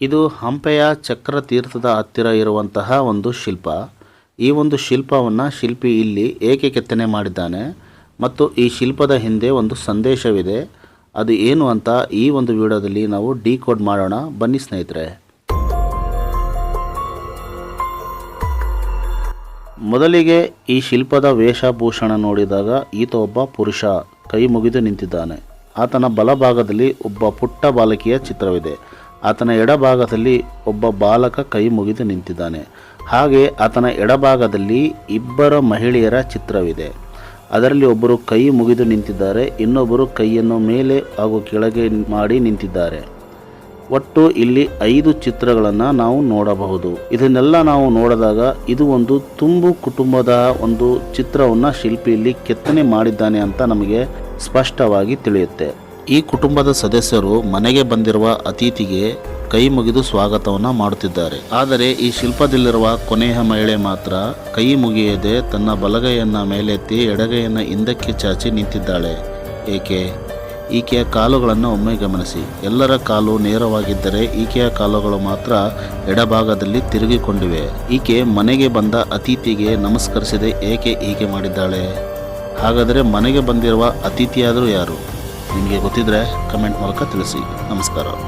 ಇದು ಹಂಪೆಯ ಚಕ್ರತೀರ್ಥದ ಹತ್ತಿರ ಇರುವಂತಹ ಒಂದು ಶಿಲ್ಪ. ಈ ಒಂದು ಶಿಲ್ಪವನ್ನು ಶಿಲ್ಪಿ ಇಲ್ಲಿ ಏಕೆ ಕೆತ್ತನೆ ಮಾಡಿದ್ದಾನೆ ಮತ್ತು ಈ ಶಿಲ್ಪದ ಹಿಂದೆ ಒಂದು ಸಂದೇಶವಿದೆ. ಅದು ಏನು ಅಂತ ಈ ಒಂದು ವಿಡಿಯೋದಲ್ಲಿ ನಾವು ಡಿಕೋಡ್ ಮಾಡೋಣ. ಬನ್ನಿ ಸ್ನೇಹಿತರೆ. ಮೊದಲಿಗೆ ಈ ಶಿಲ್ಪದ ವೇಷಭೂಷಣ ನೋಡಿದಾಗ ಈತ ಒಬ್ಬ ಪುರುಷ ಕೈ ಮುಗಿದು ನಿಂತಿದ್ದಾನೆ. ಆತನ ಬಲಭಾಗದಲ್ಲಿ ಒಬ್ಬ ಪುಟ್ಟ ಬಾಲಕಿಯ ಚಿತ್ರವಿದೆ. ಆತನ ಎಡಭಾಗದಲ್ಲಿ ಒಬ್ಬ ಬಾಲಕ ಕೈ ಮುಗಿದು ನಿಂತಿದ್ದಾನೆ. ಹಾಗೆ ಆತನ ಎಡಭಾಗದಲ್ಲಿ ಇಬ್ಬರ ಮಹಿಳೆಯರ ಚಿತ್ರವಿದೆ. ಅದರಲ್ಲಿ ಒಬ್ಬರು ಕೈ ಮುಗಿದು ನಿಂತಿದ್ದಾರೆ, ಇನ್ನೊಬ್ಬರು ಕೈಯನ್ನು ಮೇಲೆ ಹಾಗೂ ಕೆಳಗೆ ಮಾಡಿ ನಿಂತಿದ್ದಾರೆ. ಒಟ್ಟು ಇಲ್ಲಿ ಐದು ಚಿತ್ರಗಳನ್ನು ನಾವು ನೋಡಬಹುದು. ಇದನ್ನೆಲ್ಲ ನಾವು ನೋಡಿದಾಗ ಇದು ಒಂದು ತುಂಬು ಕುಟುಂಬದ ಒಂದು ಚಿತ್ರವನ್ನು ಶಿಲ್ಪಿ ಇಲ್ಲಿ ಕೆತ್ತನೆ ಮಾಡಿದ್ದಾನೆ ಅಂತ ನಮಗೆ ಸ್ಪಷ್ಟವಾಗಿ ತಿಳಿಯುತ್ತೆ. ಈ ಕುಟುಂಬದ ಸದಸ್ಯರು ಮನೆಗೆ ಬಂದಿರುವ ಅತಿಥಿಗೆ ಕೈ ಮುಗಿದು ಸ್ವಾಗತವನ್ನು ಮಾಡುತ್ತಿದ್ದಾರೆ. ಆದರೆ ಈ ಶಿಲ್ಪದಲ್ಲಿರುವ ಕೊನೆಯ ಮಹಿಳೆ ಮಾತ್ರ ಕೈ ಮುಗಿಯದೆ ತನ್ನ ಬಲಗೈಯನ್ನು ಮೇಲೆತ್ತಿ ಎಡಗೈಯನ್ನು ಹಿಂದಕ್ಕೆ ಚಾಚಿ ನಿಂತಿದ್ದಾಳೆ. ಏಕೆ? ಈಕೆಯ ಕಾಲುಗಳನ್ನು ಒಮ್ಮೆ ಗಮನಿಸಿ. ಎಲ್ಲರ ಕಾಲು ನೇರವಾಗಿದ್ದರೆ ಈಕೆಯ ಕಾಲುಗಳು ಮಾತ್ರ ಎಡಭಾಗದಲ್ಲಿ ತಿರುಗಿಕೊಂಡಿವೆ. ಈಕೆ ಮನೆಗೆ ಬಂದ ಅತಿಥಿಗೆ ನಮಸ್ಕರಿಸದೆ ಏಕೆ ಹೀಗೆ ಮಾಡಿದ್ದಾಳೆ? ಹಾಗಾದರೆ ಮನೆಗೆ ಬಂದಿರುವ ಅತಿಥಿಯಾದರೂ ಯಾರು? ನಿಮಗೆ ಗೊತ್ತಿದ್ರೆ ಕಮೆಂಟ್ ಮೂಲಕ ತಿಳಿಸಿ. ನಮಸ್ಕಾರ.